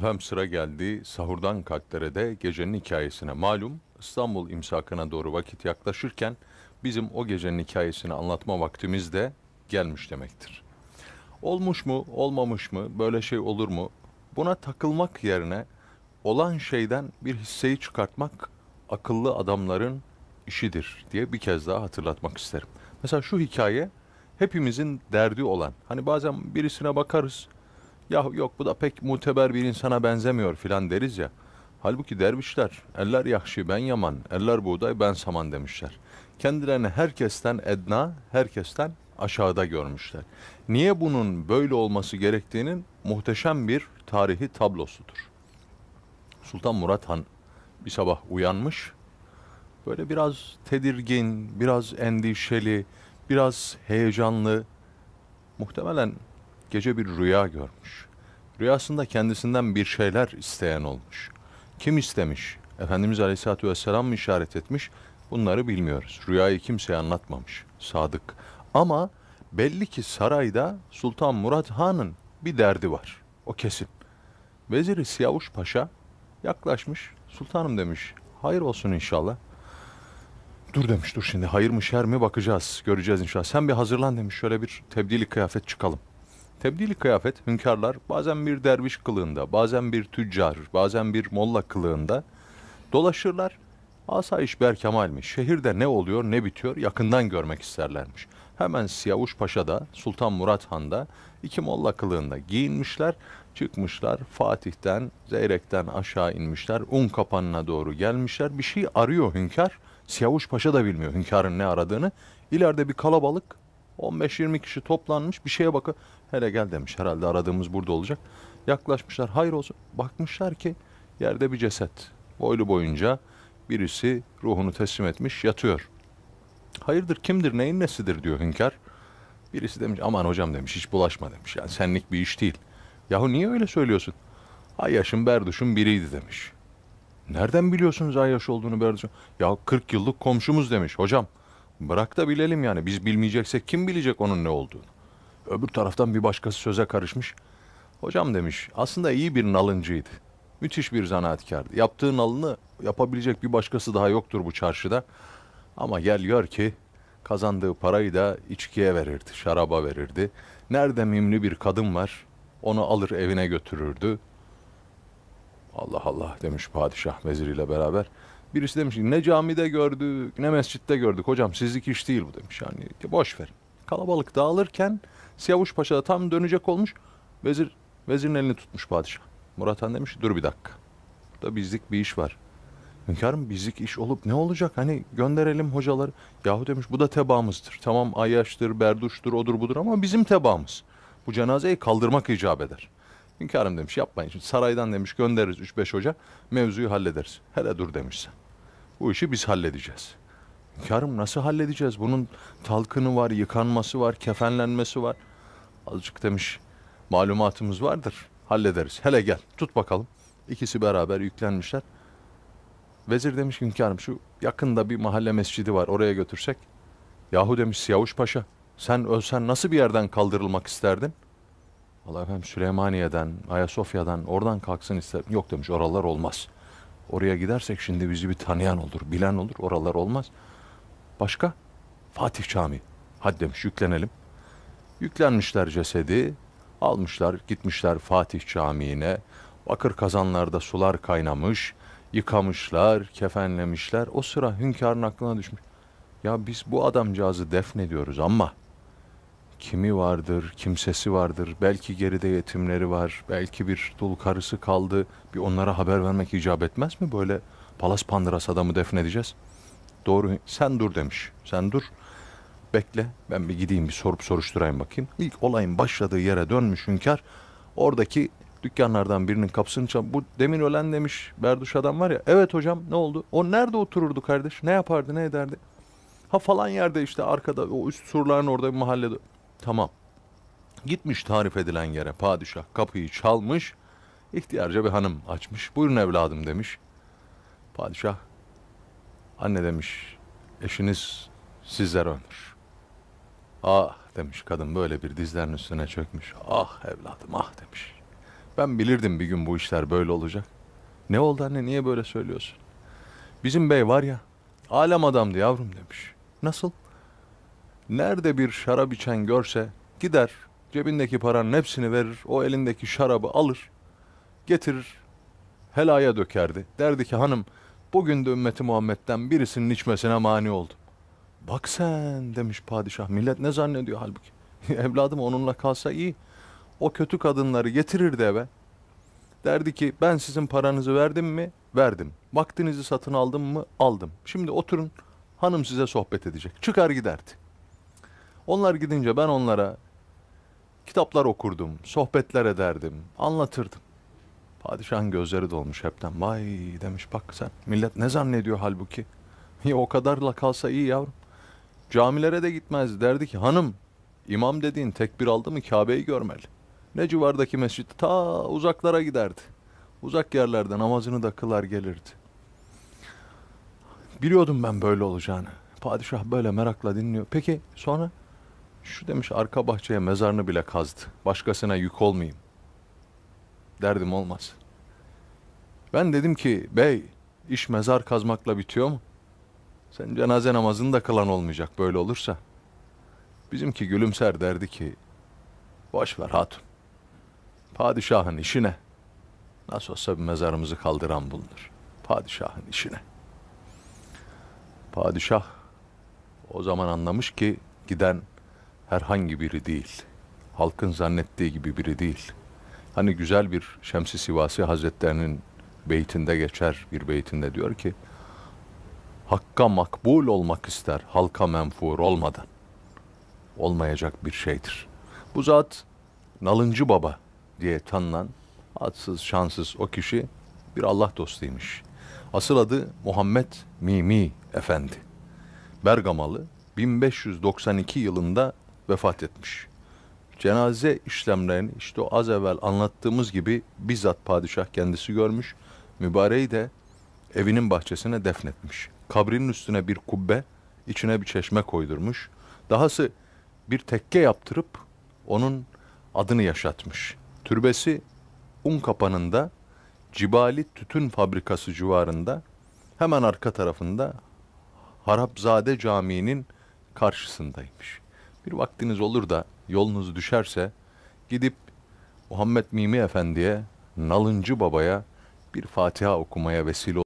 Hem sıra geldi sahurdan kalklerede gecenin hikayesine. Malum İstanbul imsakına doğru vakit yaklaşırken bizim o gecenin hikayesini anlatma vaktimiz de gelmiş demektir. Olmuş mu, olmamış mı, böyle şey olur mu? Buna takılmak yerine olan şeyden bir hisseyi çıkartmak akıllı adamların işidir diye bir kez daha hatırlatmak isterim. Mesela şu hikaye hepimizin derdi olan. Hani bazen birisine bakarız. Ya yok bu da pek muteber bir insana benzemiyor filan deriz ya. Halbuki dervişler eller yakşı ben yaman, eller buğday ben saman demişler. Kendilerini herkesten edna, herkesten aşağıda görmüşler. Niye bunun böyle olması gerektiğinin muhteşem bir tarihi tablosudur. Sultan Murat Han bir sabah uyanmış. Böyle biraz tedirgin, biraz endişeli, biraz heyecanlı. Muhtemelen gece bir rüya görmüş. Rüyasında kendisinden bir şeyler isteyen olmuş. Kim istemiş? Efendimiz Aleyhisselatü Vesselam mı işaret etmiş? Bunları bilmiyoruz. Rüyayı kimseye anlatmamış. Sadık. Ama belli ki sarayda Sultan Murat Han'ın bir derdi var. O kesin. Veziri Siyavuş Paşa yaklaşmış. Sultanım demiş. Hayır olsun inşallah. Dur demiş dur şimdi hayır mı şer mi bakacağız. Göreceğiz inşallah. Sen bir hazırlan demiş. Şöyle bir tebdili kıyafet çıkalım. Tebdili kıyafet hünkârlar bazen bir derviş kılığında, bazen bir tüccar, bazen bir molla kılığında dolaşırlar. Asayiş berkemalmiş. Şehirde ne oluyor ne bitiyor yakından görmek isterlermiş. Hemen Siyavuş Paşa'da, Sultan Murat Han'da iki molla kılığında giyinmişler, çıkmışlar. Fatih'ten, Zeyrek'ten aşağı inmişler. Un kapanına doğru gelmişler. Bir şey arıyor hünkâr. Siyavuş Paşa da bilmiyor hünkârın ne aradığını. İleride bir kalabalık 15-20 kişi toplanmış bir şeye bakın. Hele gel demiş herhalde aradığımız burada olacak. Yaklaşmışlar hayır olsun. Bakmışlar ki yerde bir ceset. Boylu boyunca birisi ruhunu teslim etmiş yatıyor. Hayırdır kimdir neyin nesidir diyor hünkâr. Birisi demiş aman hocam demiş hiç bulaşma demiş. Yani senlik bir iş değil. Yahu niye öyle söylüyorsun? Ayyaş'ın Berduş'un biriydi demiş. Nereden biliyorsunuz Ayyaş olduğunu Berduş'un? Ya 40 yıllık komşumuz demiş. Hocam bırak da bilelim yani. Biz bilmeyeceksek kim bilecek onun ne olduğunu? Öbür taraftan bir başkası söze karışmış. Hocam demiş aslında iyi bir nalıncıydı. Müthiş bir zanaatkardı. Yaptığı nalını yapabilecek bir başkası daha yoktur bu çarşıda. Ama gel gör ki kazandığı parayı da içkiye verirdi, şaraba verirdi. Nerede mimli bir kadın var onu alır evine götürürdü. Allah Allah demiş padişah veziriyle beraber. Birisi demiş ki ne camide gördük ne mescitte gördük hocam sizlik iş değil bu demiş yani boş verin. Kalabalık dağılırken Siyavuş Paşa da tam dönecek olmuş. Vezir vezirin elini tutmuş padişah. Murat Han demiş dur bir dakika. Burada bizlik bir iş var. Hünkârım bizlik iş olup ne olacak? Hani gönderelim hocaları. Yahu demiş bu da tebaamızdır. Tamam Ayyaş'tır, Berduş'tur, odur budur ama bizim tebaamız. Bu cenazeyi kaldırmak icap eder. Hünkârım demiş yapmayın. Şimdi saraydan demiş göndeririz 3-5 hoca. Mevzuyu hallederiz. Hele dur demiş sen. Bu işi biz halledeceğiz. Hünkârım nasıl halledeceğiz? Bunun talkını var, yıkanması var, kefenlenmesi var. Azıcık demiş malumatımız vardır. Hallederiz. Hele gel tut bakalım. İkisi beraber yüklenmişler. Vezir demiş ki hünkârım şu yakında bir mahalle mescidi var oraya götürsek. Yahu demiş Siyavuş Paşa sen ölsen nasıl bir yerden kaldırılmak isterdin? Allah efendim Süleymaniye'den, Ayasofya'dan oradan kalksın ister. Yok demiş oralar olmaz. Oraya gidersek şimdi bizi bir tanıyan olur, bilen olur. Oralar olmaz. Başka? Fatih Camii. Hadi demiş yüklenelim. Yüklenmişler cesedi. Almışlar gitmişler Fatih Camii'ne. Bakır kazanlarda sular kaynamış. Yıkamışlar, kefenlemişler. O sıra hünkârın aklına düşmüş. Ya biz bu adamcağızı defnediyoruz ama kimi vardır, kimsesi vardır, belki geride yetimleri var, belki bir dul karısı kaldı. Bir onlara haber vermek icap etmez mi? Böyle palas pandıras adamı defnedeceğiz. Doğru, sen dur demiş. Sen dur, bekle, ben bir gideyim bir sorup soruşturayım bakayım. İlk olayın başladığı yere dönmüş hünkâr. Oradaki dükkanlardan birinin kapısını çal. Bu demin ölen demiş Berduş adam var ya. Evet hocam ne oldu? O nerede otururdu kardeş? Ne yapardı, ne ederdi? Ha falan yerde işte arkada o üst surların orada bir mahallede. Tamam. Gitmiş tarif edilen yere padişah kapıyı çalmış. İhtiyarca bir hanım açmış. Buyurun evladım demiş. Padişah anne demiş eşiniz sizler ölmüş. Ah demiş kadın böyle bir dizlerinin üstüne çökmüş. Ah evladım ah demiş. Ben bilirdim bir gün bu işler böyle olacak. Ne oldu anne niye böyle söylüyorsun? Bizim bey var ya alem adamdı yavrum demiş. Nasıl? Nerede bir şarap içen görse gider cebindeki paranın hepsini verir o elindeki şarabı alır getirir helaya dökerdi. Derdi ki hanım bugün de ümmeti Muhammed'den birisinin içmesine mani oldum. Bak sen demiş padişah millet ne zannediyor halbuki. Evladım onunla kalsa iyi. O kötü kadınları getirirdi eve. Derdi ki ben sizin paranızı verdim mi? Verdim. Vaktinizi satın aldım mı? Aldım. Şimdi oturun hanım size sohbet edecek. Çıkar giderdi. Onlar gidince ben onlara kitaplar okurdum, sohbetler ederdim, anlatırdım. Padişahın gözleri dolmuş hepten. Vay demiş bak sen millet ne zannediyor halbuki. Ya o kadarla kalsa iyi yavrum. Camilere de gitmez derdi ki hanım imam dediğin tekbir aldı mı Kabe'yi görmeli. Ne civardaki mescit ta uzaklara giderdi. Uzak yerlerde namazını da kılar gelirdi. Biliyordum ben böyle olacağını. Padişah böyle merakla dinliyor. Peki sonra şu demiş arka bahçeye mezarını bile kazdı. Başkasına yük olmayayım. Derdim olmaz. Ben dedim ki bey iş mezar kazmakla bitiyor mu? Sen cenaze namazını da kılan olmayacak böyle olursa. Bizimki gülümser derdi ki boş ver hatun. Padişahın işine. Nasıl olsa bir mezarımızı kaldıran bulunur. Padişahın işine. Padişah o zaman anlamış ki giden herhangi biri değil. Halkın zannettiği gibi biri değil. Hani güzel bir Şems-i Sivasi Hazretlerinin beytinde geçer bir beytinde diyor ki Hakka makbul olmak ister halka menfur olmadan. Olmayacak bir şeydir. Bu zat Nalıncı Baba diye tanınan adsız şanssız o kişi bir Allah dostuymuş. Asıl adı Muhammed Mimi Efendi. Bergamalı 1592 yılında vefat etmiş. Cenaze işlemlerini işte o az evvel anlattığımız gibi bizzat padişah kendisi görmüş. Mübareği de evinin bahçesine defnetmiş. Kabrinin üstüne bir kubbe, içine bir çeşme koydurmuş. Dahası bir tekke yaptırıp onun adını yaşatmış. Türbesi un kapanında Cibali Tütün Fabrikası civarında hemen arka tarafında Harapzade Camii'nin karşısındaymış. Bir vaktiniz olur da yolunuz düşerse gidip Muhammed Mimi Efendi'ye, Nalıncı Baba'ya bir Fatiha okumaya vesile